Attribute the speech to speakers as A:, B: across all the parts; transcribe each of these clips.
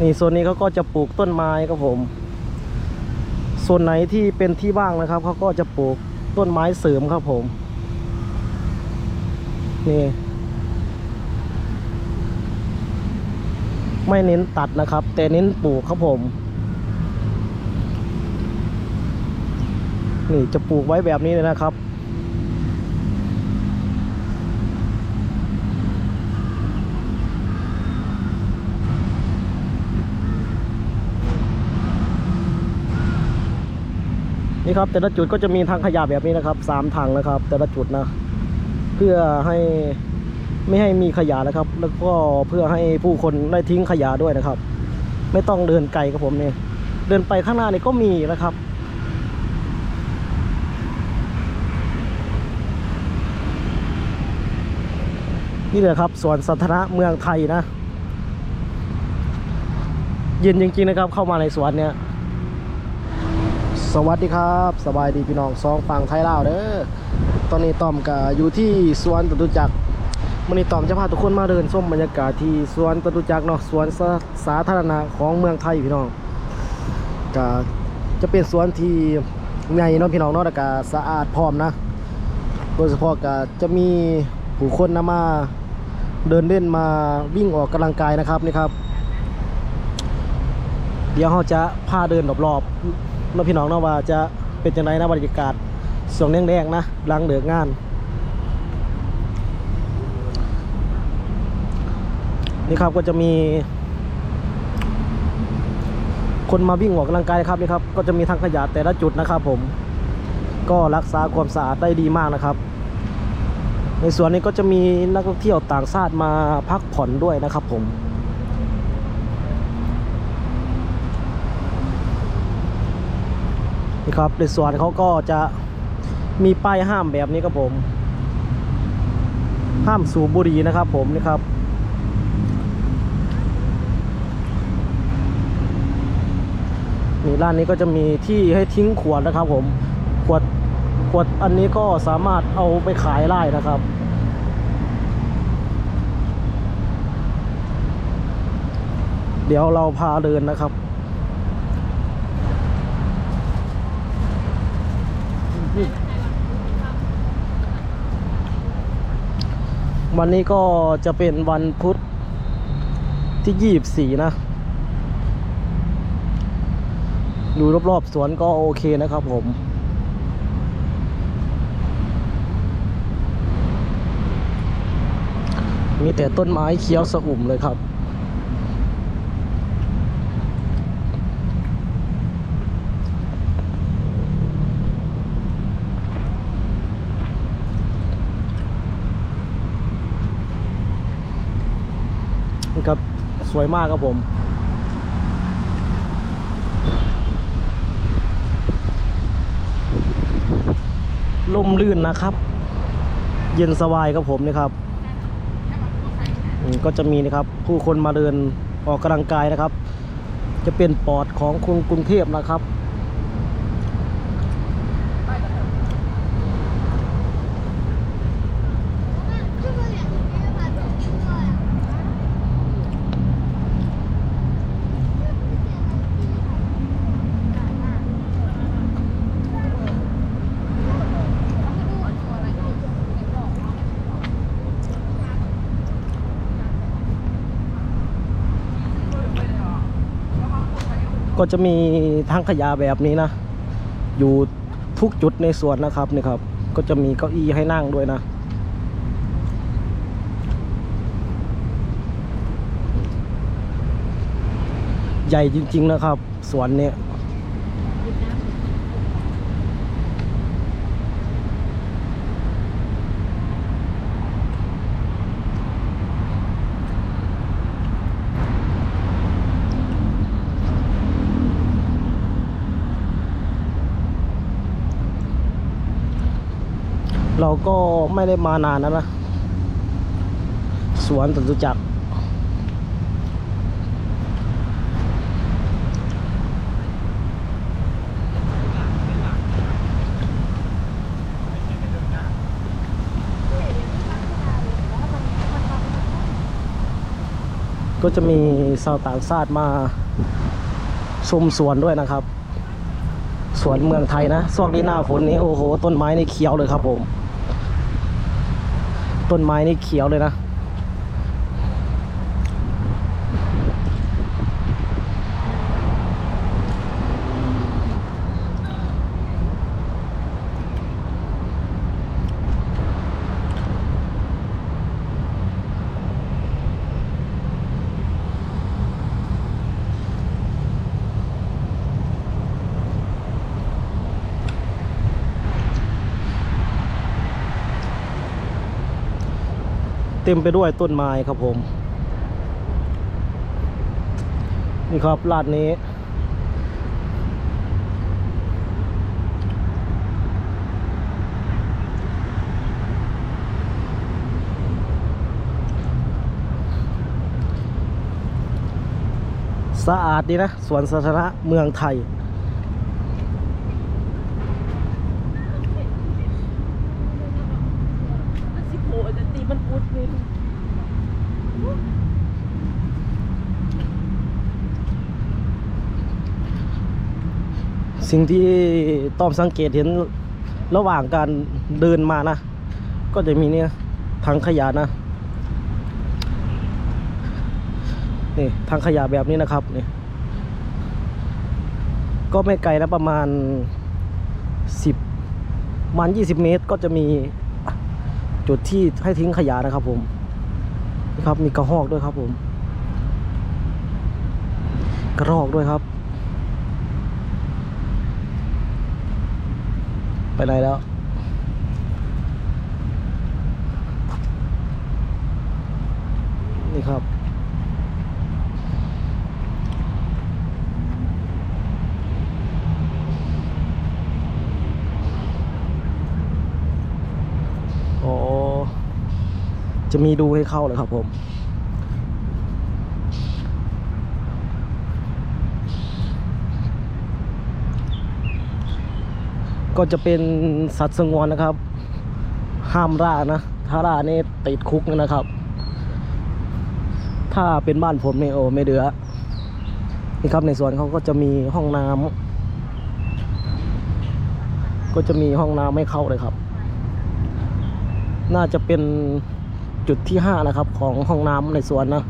A: นี่โซนนี้เขาก็จะปลูกต้นไม้ครับผมโซนไหนที่เป็นที่ว่างนะครับเขาก็จะปลูกต้นไม้เสริมครับผม นี่ ไม่เน้นตัดนะครับ แต่เน้นปลูกครับผม นี่จะปลูกไว้แบบนี้เลยนะครับ นี่ครับ แต่ละจุดก็จะมีทางขยะแบบนี้นะครับสามทางนะครับ แต่ละจุดนะ เพื่อให้ไม่ให้มีขยะนะครับ แล้วก็เพื่อให้ผู้คนได้ทิ้งขยะด้วยนะครับ ไม่ต้องเดินไกลครับผมเนี่ยเดินไปข้างหน้านี่ก็มีนะครับนี่เลยครับสวนสาธารณะเมืองไทยนะ เย็นจริงๆนะครับเข้ามาในสวนเนี่ย วัสดีครับ สบายดีพี่น้องสองฝั่งไทยลาวเด้อตอนนี้ต้อมกับอยู่ที่สวนจตุจักรมื่อนี้ต้อมจะพาทุกคนมาเดินชมบรรยากาศที่สวนจตุจักรเนาะสวนสาสาธารณะของเมืองไทยพี่น้องก็จะเป็นสวนที่ใหญ่เนาะพี่น้องเนาะแล้วก็สะอาดพร้อมนะโดยเฉพาะก็จะมีผู้คนนำมาเดินเล่นมาวิ่งออกกำลังกายนะครับนี่ครับ เดี๋ยวเราจะพาเดินรอบๆ น้องพี่น้องเนาะว่าจะเป็นจังไดนะบรรยากาศสวงแดงๆนะหลังเดือกงาน นี่ครับก็จะมี คนมาวิ่งออกกำลังกายครับนี่ครับ ก็จะมีทางขยะแต่ละจุดนะครับผม ก็รักษาความสะอาดได้ดีมากนะครับ ในส่วนนี้ก็จะมีนักท่องเที่ยวต่างชาติมาพักผ่อนด้วยนะครับผม นี่ครับในสวนเขาก็จะมีป้ายห้ามแบบนี้ครับผม ห้ามสูบบุหรี่นะครับ ผมนี่ครับนี่ร้านนี้ก็จะมีที่ให้ทิ้งขวดนะครับ ผมขวดขวดอันนี้ก็สามารถเอาไปขายได้นะครับ เดี๋ยวเราพาเดินนะครับ วันนี้ก็จะเป็นวันพุธที่ยี่บสี่นะ ดูรอบๆสวนก็โอเคนะครับผมมีแต่ต้นไม้เขียวสะอุ่มเลยครับ นี่ครับ ส วยมากครับผม ลมลื่นนะครับ เย็นสบายครับผมนี่ครับอืมก็จะมีนะครับผู้คนมาเดินออกกำลังกายนะครับ จะเป็นปอดของคนกรุงเทพนะครับ ก็จะมีทั้งขยะแบบนี้นะ อยู่ทุกจุดในสวนนะครับนี่ครับ ก็จะมีเก้าอี้ให้นั่งด้วยนะ ใหญ่จริง ๆ นะครับ สวนเนี่ย เราก็ไม่ได้มานานแล้วนะ สวนจตุจักรก็ก็จะมีชาวต่างชาติมาชมสวนด้วยนะครับ สวนเมืองไทยนะช่วงนี้หน้าฝนนี้โอ้โห ต้นไม้นี่เขียวเลยครับผม ต้นไม้นี่เขียวเลยนะ เต็มไปด้วยต้นไม้ครับผม นี่ครับลาดนี้สะอาดดีนะสวนสาธารณะเมืองไทย
B: มันสิโผล่จะตีมันพุดนี่
A: สิ่งที่ต้องสังเกตเห็นระหว่างการเดินมานะ ก็จะมีเนี่ยถังขยะนะนี่ถังขยะแบบนี้นะครับนี่ก็ไม่ไกลนะประมาณสิบมันยี่สิบเมตรก็จะมีจุดที่ให้ทิ้งขยะนะครับผมนี่ครับมีกระหอกด้วยครับผม กระรอกด้วยครับ ไปไหนแล้ว นี่ครับอ๋อจะมีดูให้เข้าเลยครับผม ก็จะเป็นสัตว์สงวนนะครับ ห้ามล่านะ ถ้าล่านี่ติดคุกนะครับ ถ้าเป็นบ้านผมเนี่ยโอ้ไม่เดือนี่ครับในสวนเขาก็จะมีห้องน้ำก็จะมีห้องน้ำไม่เข้าเลยครับ น่าจะเป็นจุดที่ห้านะครับ ของห้องน้ำในสวนนะ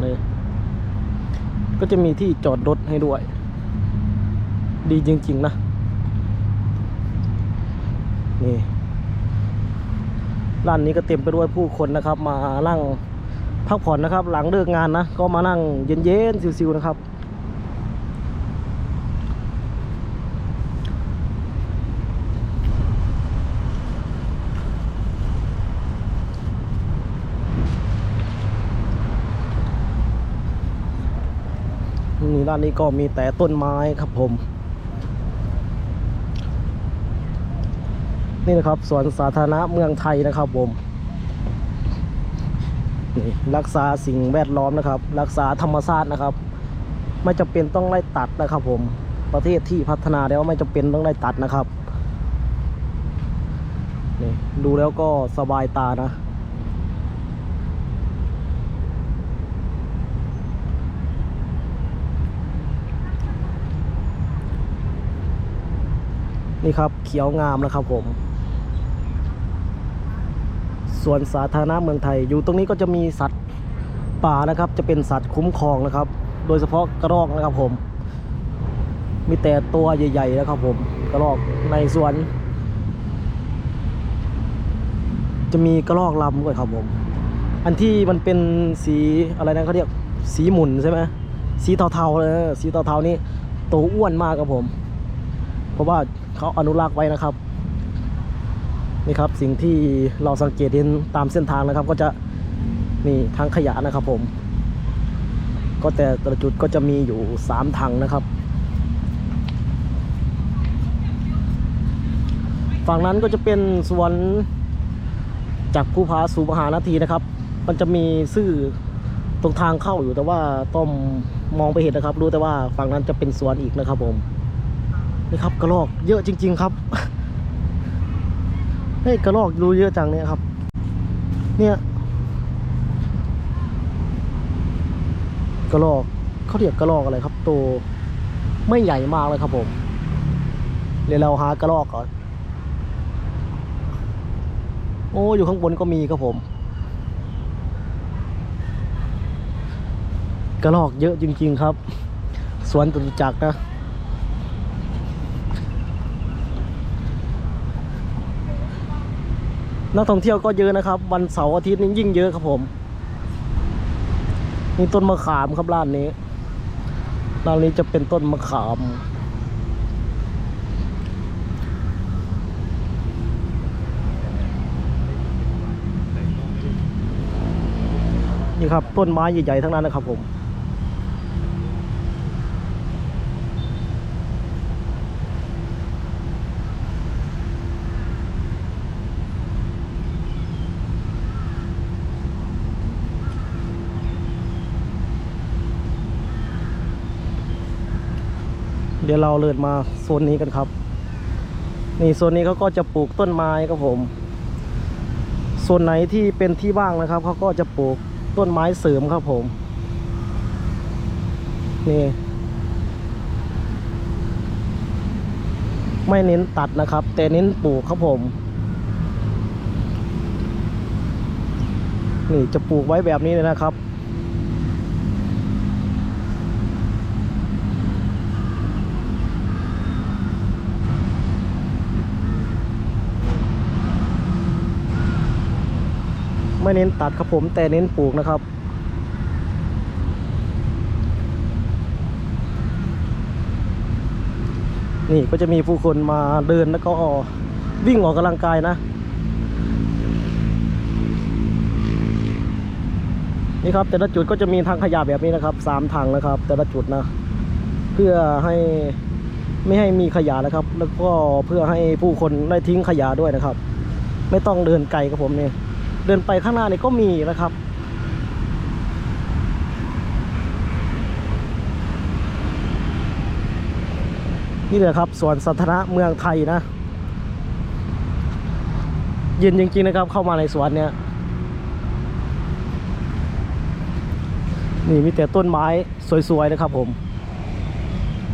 A: เลยก็จะมีที่จอดรถให้ด้วย ดีจริง ๆ นะ นี่ร้านนี้ก็เต็มไปด้วยผู้คนนะครับ มานั่งพักผ่อนนะครับ หลังเลิกงานนะ ก็มานั่งเย็นๆซิวๆนะครับนี่ร้านนี้ก็มีแต่ต้นไม้ครับผม นี่นะครับสวนสาธารณะเมืองไทยนะครับผมนี่รักษาสิ่งแวดล้อมนะครับ รักษาธรรมชาตินะครับ ไม่จำเป็นต้องไล่ตัดนะครับ ผมประเทศที่พัฒนาแล้วไม่จำเป็นต้องไล่ตัดนะครับนี่ดูแล้วก็สบายตานะนี่ครับเขียวงามนะครับผม ส่วนสาธารณะเมืองไทย อยู่ตรงนี้ก็จะมีสัตว์ป่านะครับ จะเป็นสัตว์คุ้มครองนะครับ โดยเฉพาะกระรอกนะครับผม มีแต่ตัวใหญ่ๆนะครับผมกระรอกในสวน จะมีกระรอกลำด้วยครับผม อันที่มันเป็นสีอะไรนะเขาเรียกสีหมุนใช่ไหมสีเทาๆเลยสีเทาๆนี่ตัวอ้วนมากครับผม เพราะว่าเขาอนุรักษ์ไว้นะครับ นี่ครับสิ่งที่เราสังเกตเห็นตามเส้นทางนะครับ ก็จะมีทางขยะนะครับผม ก็แต่แต่ละจุดก็จะมีอยู่สามถังนะครับ ฝั่งนั้นก็จะเป็นสวนจากภูผาสู่มหานาทีนะครับ มันจะมีซื่อตรงทางเข้าอยู่แต่ว่าต้องมองไปเห็นนะครับ รู้แต่ว่าฝั่งนั้นจะเป็นสวนอีกนะครับผมนี่ครับกระรอกเยอะจริง ๆ ครับ ฮ้ยกระรอกดูเยอะจังเนี่ยครับ เนี่ยกระรอกเขาเรียกกระรอกอะไรครับ ตัวไม่ใหญ่มากเลยครับผมเดี๋ยวเราหากระรอกก่อน โอ้อยู่ข้างบนก็มีครับผม กระรอกเยอะจริง ๆ ครับ สวนตุจักรนะ นักท่องเที่ยวก็เยอะนะครับ วันเสาร์อาทิตย์นี้ยิ่งเยอะครับผม นี่ต้นมะขามครับร้านนี้ร้านนี้จะเป็นต้นมะขามนี่ครับต้นไม้ใหญ่ๆทั้งนั้นนะครับผม เดี๋ยวเราเลินมาโซนนี้กันครับ นี่โซนนี้เขาก็จะปลูกต้นไม้ครับผมโซนไหนที่เป็นที่ว่างนะครับเขาก็จะปลูกต้นไม้เสริมครับผม นี่ ไม่เน้นตัดนะครับ แต่เน้นปลูกครับผม นี่จะปลูกไว้แบบนี้เลยนะครับ ไม่เน้นตัดครับผมแต่เน้นปลูกนะครับ นี่ก็จะมีผู้คนมาเดินแล้วก็วิ่งออกกำลังกายนะ นี่ครับแต่ละจุดก็จะมีทางขยะแบบนี้นะครับสามทางนะครับ แต่ละจุดนะ เพื่อให้ไม่ให้มีขยะนะครับ แล้วก็เพื่อให้ผู้คนได้ทิ้งขยะด้วยนะครับ ไม่ต้องเดินไกลครับผมเนี่ย เดินไปข้างหน้านี่ก็มีนะครับ นี่เลยครับสวนสาธารณะเมืองไทยนะ เย็นจริงๆนะครับเข้ามาในสวนเนี่ยนี่มีแต่ต้นไม้สวยๆนะครับผม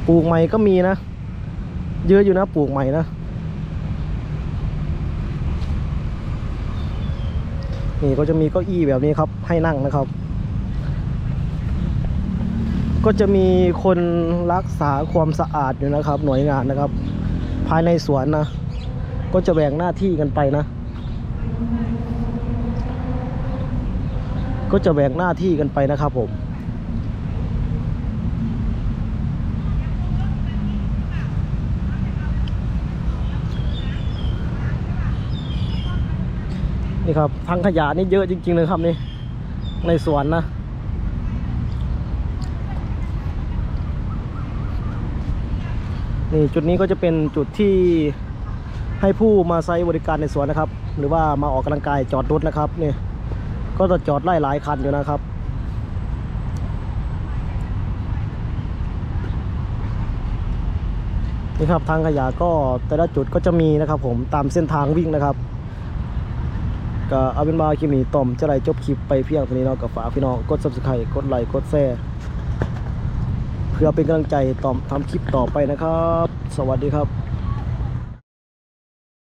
A: ปลูกใหม่ก็มีนะ เยอะอยู่นะปลูกใหม่นะ นี่ก็จะมีเก้าอี้แบบนี้ครับให้นั่งนะครับ ก็จะมีคนรักษาความสะอาดอยู่นะครับ หน่วยงานนะครับ ภายในสวนนะ ก็จะแบ่งหน้าที่กันไปนะ ก็จะแบ่งหน้าที่กันไปนะครับผม นี่ครับทางขยะนี่เยอะจริง ๆ เลยครับนี่ ในสวนนะ นี่จุดนี้ก็จะเป็นจุดที่ให้ผู้มาใช้บริการในสวนนะครับ หรือว่ามาออกกำลังกายจอดรถนะครับนี่ก็จะจอดไล่หลายคันอยู่นะครับนี่ครับทางขยะก็แต่ละจุดก็จะมีนะครับ ผมตามเส้นทางวิ่งนะครับ ก็เอาเป็นว่าคลิปนี้ต่อมจะไรจบคลิปไปเพียงเท่านี้เนาะกับฝากพี่น้องกด subscribe กดไลค์กดแชร์เพื่อเป็นกำลังใจต่อมทำคลิปต่อไปนะครับ สวัสดีครับ